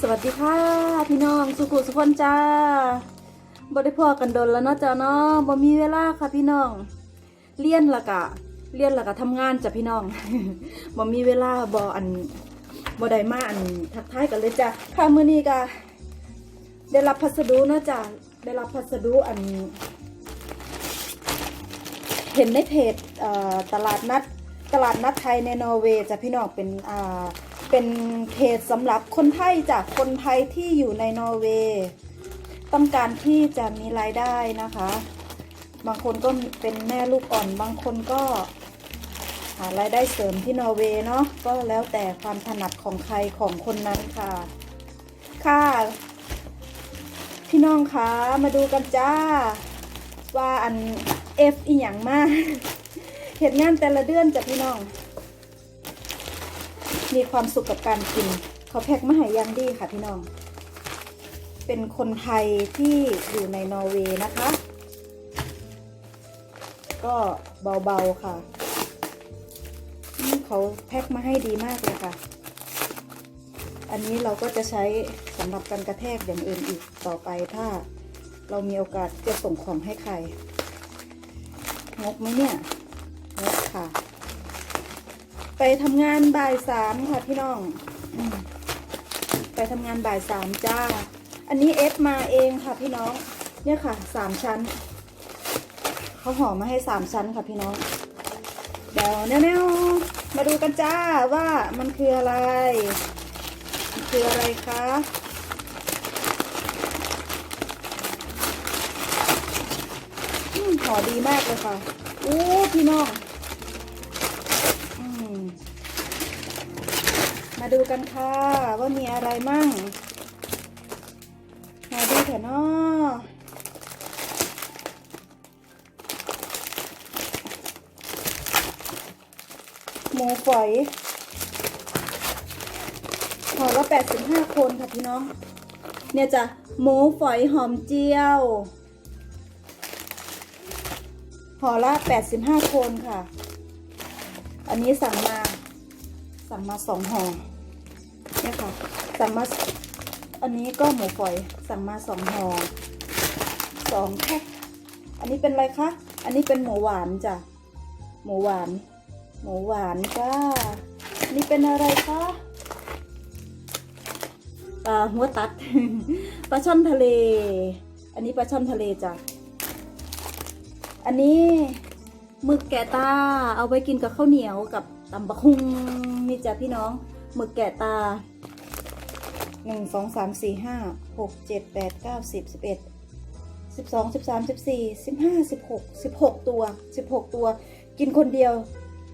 สวัสดีค่ะ พี่น้องสุขุสุขคนจ้าบ่ได้พอกันโดนแล้วเนาะจ้าเนาะบ่มีเวลาค่ะพี่น้องเรียนละกะเรียนละกะทำงานจ้ะพี่น้องบ่มีเวลาบ่อันบ่ได้มาอันทักทายกันเลยจ้ะค่ะมื้อนี้ก็ได้รับพัสดุเนาะจ้ะได้รับพัสดุอัน เห็นในเพจเอ่อตลาดนัดตลาดนัดไทยในนอร์เวย์จ้ะพี่น้องเป็นอ่า เป็นเพจสำหรับคนไทยจากคนไทยที่อยู่ในนอร์เวย์ต้องการที่จะมีรายได้นะคะ บางคนก็เป็นแม่ลูกอ่อน บางคนก็หารายได้เสริมที่นอร์เวย์เนาะก็แล้วแต่ความถนัดของใครของคนนั้นค่ะ ค่ะพี่น้องคะมาดูกันจ้า ว่าอันเอฟอีหยังมากเหตุงานแต่ละเดือนจ้ะพี่น้อง มีความสุขกับการกิน เขาแพ็คมาให้อยังดีค่ะพี่น้อง เป็นคนไทยที่อยู่ในนอร์เวย์นะคะ ก็เบาๆค่ะนี่เขาแพ็คมาให้ดีมากเลยค่ะ อันนี้เราก็จะใช้สำหรับการกระแทกอย่างอื่นอีกต่อไปถ้าเรามีโอกาสจะส่งของให้ใครงกไหมเนี่ยงกค่ะ ไปทำงานบ่ายสามค่ะพี่น้อง ไปทำงานบ่ายสามจ้า อันนี้เอฟมาเองค่ะพี่น้อง เนี่ยค่ะสามชั้น เขาห่อมาให้สามชั้นค่ะพี่น้อง เดี๋ยวแนวๆมาดูกันจ้าว่ามันคืออะไร มันคืออะไรคะอืมห่อดีมากเลยค่ะ อู้พี่น้องอืม มาดูกันค่ะว่ามีอะไรมั่ง มาดูเถอะเนาะหมูฝอยห่อละ85คนค่ะพี่น้อง เนี่ยจ้ะหมูฝอยหอมเจียวห่อละ85คนค่ะ อันนี้สั่งมา สั่งมาสองห่อเนี่ยค่ะ สั่งมา อันนี้ก็หมูฝอย สั่งมาสองห่อสองแพ็คอันนี้เป็นอะไรคะ อันนี้เป็นหมูหวานจ้ะ หมูหวาน หมูหวานจ้าอันนี้เป็นอะไรคะปลาหัวตัด ปลาช่อนทะเล อันนี้ปลาช่อนทะเลจ้ะ อันนี้หมึกแกะตา เอาไปกินกับข้าวเหนียวกับตำบะคุง นี่จ้ะพี่น้องหมึกแกะตาหนึ่งสองสามสี่ห้าหกเจ็ดแปดเก้าสิบสิบเอ็ดสิบสองสิบสามสิบสี่สิบห้าสิบหกสิบหกตัวสิบหกตัว กินคนเดียว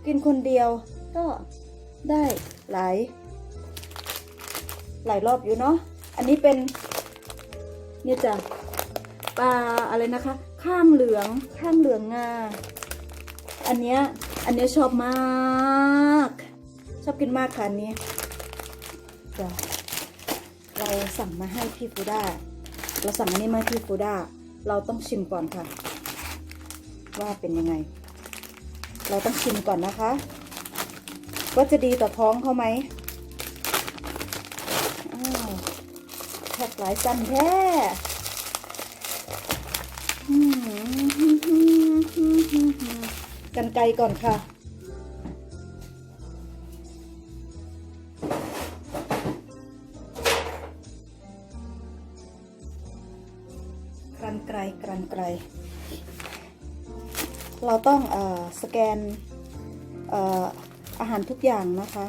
กินคนเดียวก็ได้หลาย หลายรอบอยู่เนาะอันนี้เป็นเนี่ยจ้ะปลาอะไรนะคะ ข้างเหลืองข้างเหลืองงาอันเนี้ยอันเนี้ยชอบมาก กินมากค่ะนนี้เดี๋ยวเราสั่งมาให้พี่ฟูด้าเราสั่งอันนี้มาให้พี่ฟูด้าเราต้องชิมก่อนค่ะ ว่าเป็นยังไง เราต้องชิมก่อนนะคะว่าจะดีต่อท้องเขาไหมแทบหลายสั้นแท้กันไกลก่อนค่ะ ไกลกรันไกล เราต้องอสแกนออาหารทุกอย่างนะคะ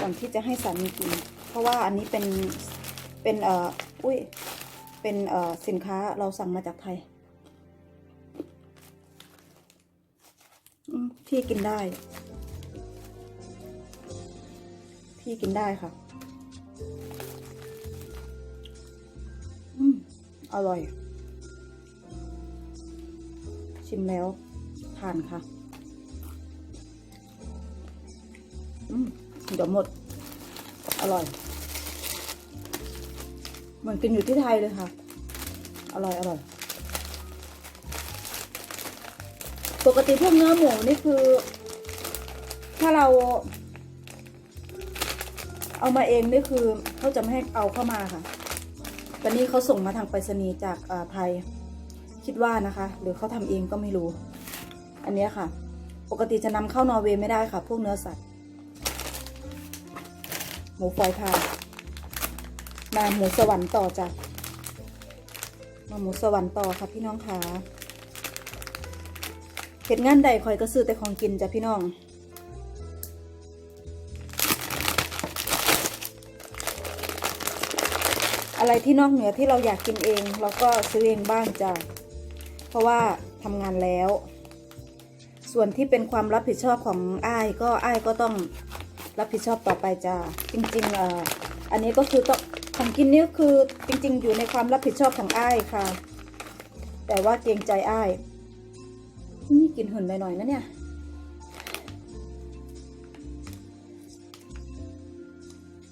ก่อนที่จะให้สามีกิน เพราะว่าอันนี้เป็น เป็นเอ่ออุ้ย เป็นเอ่อสินค้าเราสั่งมาจากไทย พี่กินได้ พี่กินได้ค่ะ อืม อร่อย ชิมแล้วทานค่ะ อืมเดี๋ยวหมด อร่อย เหมือนกินอยู่ที่ไทยเลยค่ะ อร่อย อร่อย ปกติพวกเนื้อหมูนี่คือ ถ้าเรา เอามาเองนี่คือเขาจะไม่ให้เอาเข้ามาค่ะ ตอนนี้เขาส่งมาทางไปรษณีย์จากอ่าไทย คิดว่านะคะ หรือเขาทำเองก็ไม่รู้ อันนี้ค่ะ ปกติจะนำเข้านอร์เวย์ไม่ได้ค่ะ พวกเนื้อสัตว์ หมูฝอยค่ะมาหมูสวรรค์ต่อจ้ะมาหมูสวรรค์ต่อค่ะพี่น้องค่ะเหตุงานใดคอยก็ซื้อแต่ของกินจ้ะพี่น้องอะไรที่นอกเหนือที่เราอยากกินเอง เราก็ซื้อเองบ้างจ้ะ เพราะว่าทำงานแล้ว ส่วนที่เป็นความรับผิดชอบของอ้ายก็อ้ายก็ต้องรับผิดชอบต่อไปจ้าจริงๆเอ่ออันนี้ก็คือต้องของกินนี่คือจริง ๆ อยู่ในความรับผิดชอบของอ้ายค่ะ แต่ว่าเกรงใจอ้ายนี่กินหุ่นหน่อยๆนะเนี่ย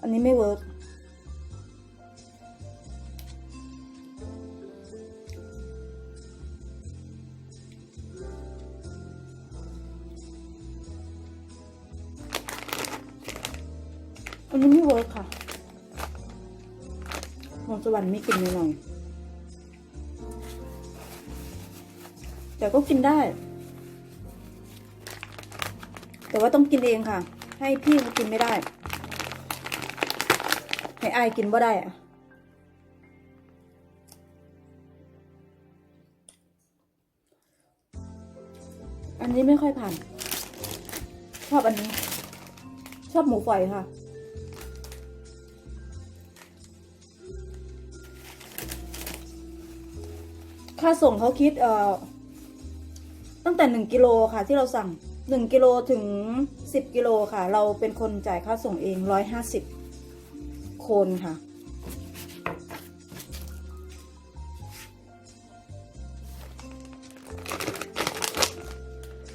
อันนี้ไม่เวิร์ก อันนี้ไม่เวิร์กค่ะมองสวรรค์ไม่กินหน่อย แต่ก็กินได้ แต่ว่าต้องกินเองค่ะ ให้พี่เขากินไม่ได้ ให้อายกินบ่ได้อะอันนี้ไม่ค่อยผ่าน ชอบอันนี้ ชอบหมูฝอยค่ะ ค่าส่งเขาคิดเอ่อตั้งแต่หนึ่งกิโลค่ะ ที่เราสั่งหนึ่งกิโลถึงสิบกิโลค่ะ เราเป็นคนจ่ายค่าส่งเองร้อยห้าสิบคนค่ะ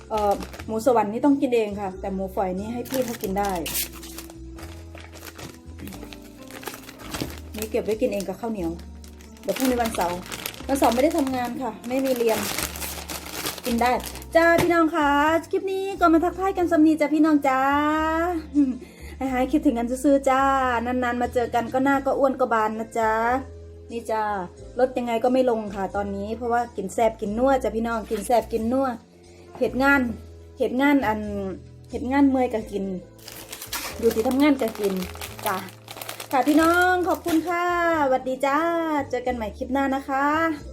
เอ่อหมูสวรรค์นี่ต้องกินเองค่ะ แต่หมูฝอยนี่ให้พี่เขากินได้นี่เก็บไว้กินเองกับข้าวเหนียว เดี๋ยวพรุ่งนี้วันเสาร์ วันเสาร์ไม่ได้ทำงานค่ะ ไม่มีเรียน กินได้ จ้าพี่น้องค่ะ คลิปนี้ก็มาทักทายกันสำนีจ้าพี่น้องจ้าหายคิดถึงกันซื้อจ้า นานๆ มาเจอกันก็หน้าก็อ้วนก็บานนะจ๊ะนี่จ้าลดยังไงก็ไม่ลงค่ะตอนนี้ เพราะว่ากินแซบกินนัวจ้ะพี่น้องกินแซบกินนัวเหตุงานเหตุงานอันเหตุงานเมื่อยก็กิน อยู่ที่ทำงานก็กินจ้า ค่ะพี่น้องขอบคุณค่ะสวัสดีจ้า เจอกันใหม่คลิปหน้านะคะ